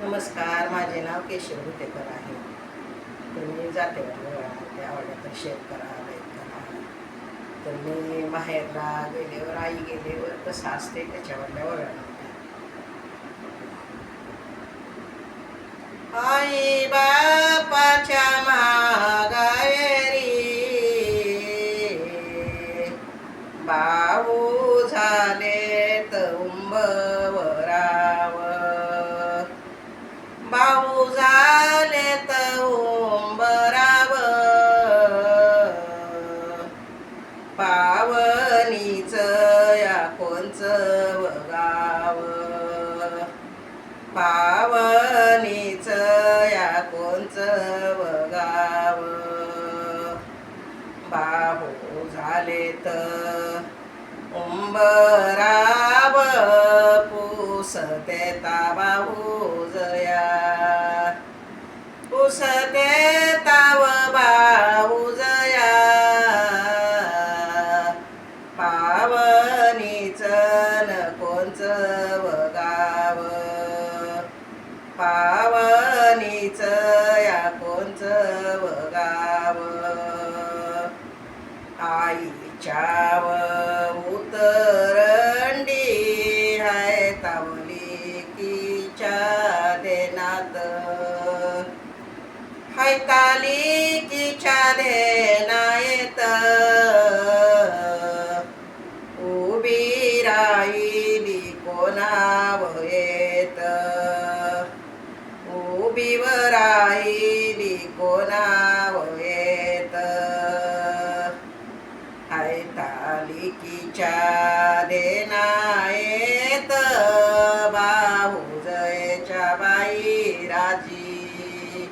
नमस्कार माझे नाव केशव भुतेकर आहे. तुम्ही जाते वळणामध्ये आवडलं तर शेअर करा लाईक करा. तर मी माहेरला गेल्यावर आई गेल्यावर कसं असते त्याच्यावरल्या वळणामध्ये आई बा पावनीच या कोणच गाव? बाहू झाले तर उंबराव पुसते ताबाहू जया. पुसते पावनीच या कोणच वगाव. आईच्या उतरंडी हाय तावली किच्या देनात. हाय ताली देना हायत उभी राहिली कोणा येत उभीव राहिली कोणावर येत हाय तालिकीच्या देनायेत? बाहुजयच्या बाई राजी.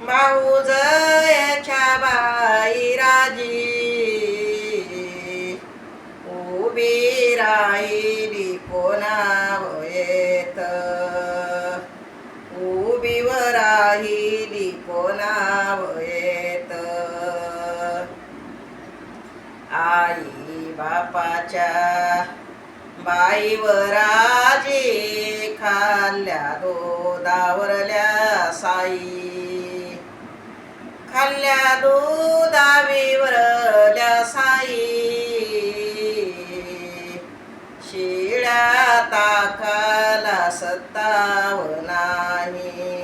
बाहुजयच्या बाई राजी. उभी राहिली कोणावयेत? बापाच्या बाईवराजी खाल्ल्या दुधावरल्या साई. खाल्ल्या दुधावीवरल्या साई. शिळ्या ताकाला सत्ताव नाही.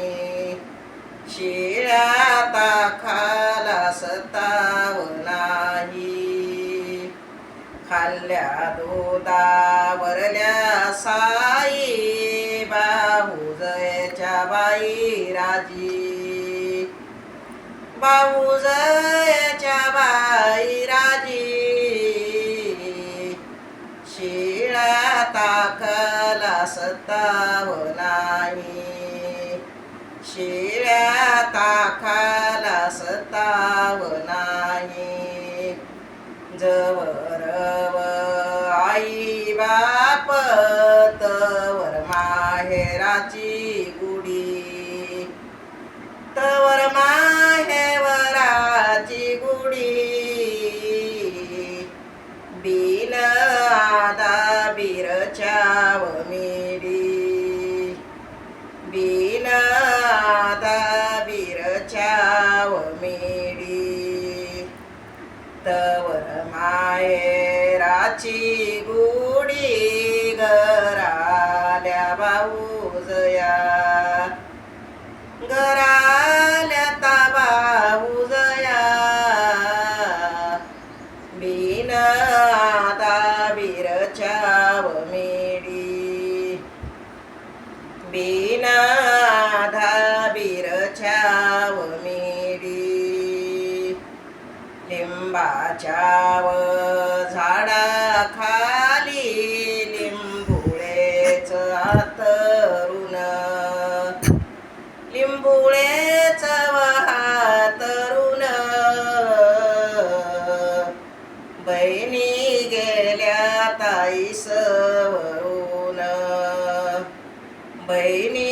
राजी. बाहुजयच्या बाई राजी. शिळा ताकला सताव नाही. शिळ्या ताकाला सत्ताव नाही. जवरव आई बाप तवर माहेराची बिरचाव मिडी लिंबाच्या व झाडा लिंबुळेच आतरुण लिंबुळेच हातरुण बहिणी गेल्या ताईस वरून बहिणी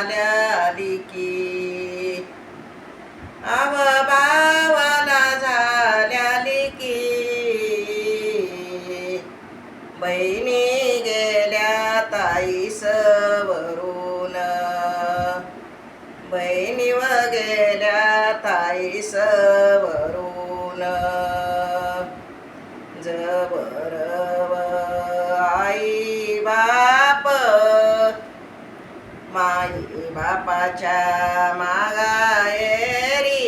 आल्या की आव बावाला झाल्या की बहिणी गेल्या ताईस वरून बहिणी व गेल्या ताईस माई बापाच्या मागायरी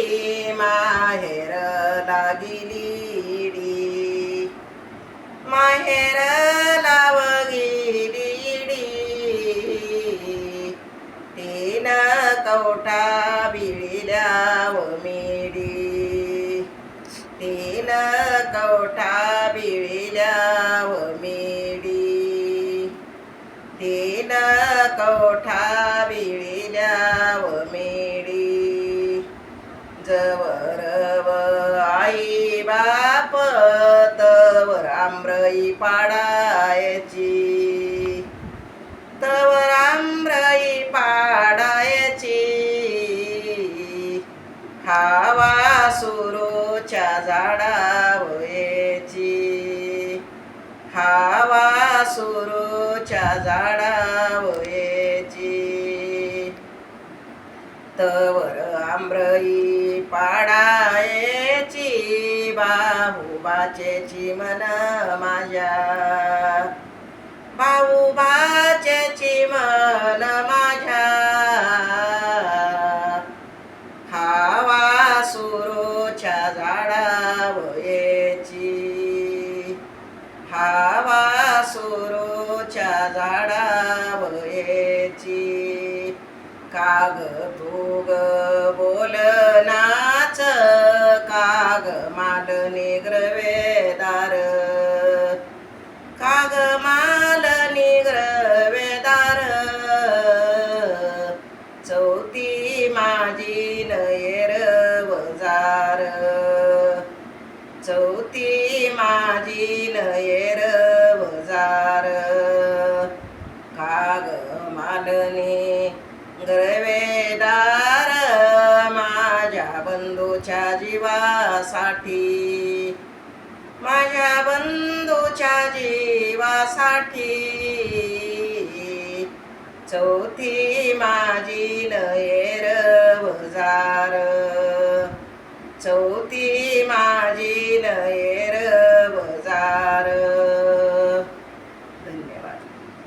माहेर लागिली माहेर कवठा बिळल्या व मेडी जवरव आई बाप तवर आम्रई पाडायची. तवर आम्रई पाडायची. हावा सुरोच्या झाडावयची हावा सुरोच्या झाडाव तवर आम्रई पाडायची बाहुबाचेची मन माझ्या. बाहुबाचेची काग तुग बोलनाच काग माल निग्रवेदार काग माल निग्रवेदार चौथी माझी नयर वजार. चौथी माझी नयर वजार. काग मालनी ग्रवेदार माझ्या बंधूच्या जीवासाठी. माझ्या बंधूच्या जीवासाठी. चौथी माझी लये